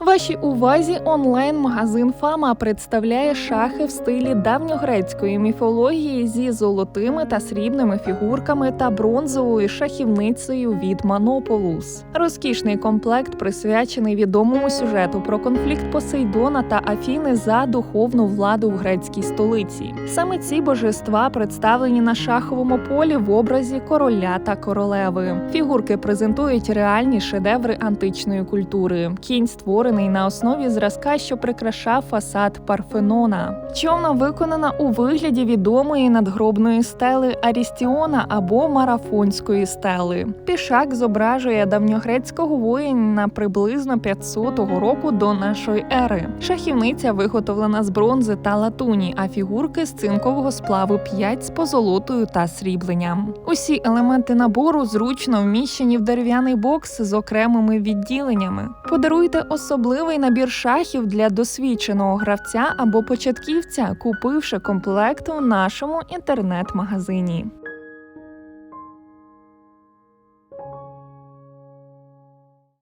Вашій увазі онлайн-магазин Фама представляє шахи в стилі давньогрецької міфології зі золотими та срібними фігурками та бронзовою шахівницею від Манополус. Розкішний комплект присвячений відомому сюжету про конфлікт Посейдона та Афіни за духовну владу в грецькій столиці. Саме ці божества представлені на шаховому полі в образі короля та королеви. Фігурки презентують реальні шедеври античної культури. Кінь створений на основі зразка, що прикрашав фасад Парфенона. Човна виконана у вигляді відомої надгробної стели Арістіона або марафонської стели. Пішак зображує давньогрецького воїна приблизно 500 року до нашої ери. Шахівниця виготовлена з бронзи та латуні, а фігурки з цинкового сплаву 5 з позолотою та срібленням. Усі елементи набору зручно вміщені в дерев'яний бокс з окремими відділеннями. Подаруйте особливий набір шахів для досвідченого гравця або початківця, купивши комплект у нашому інтернет-магазині.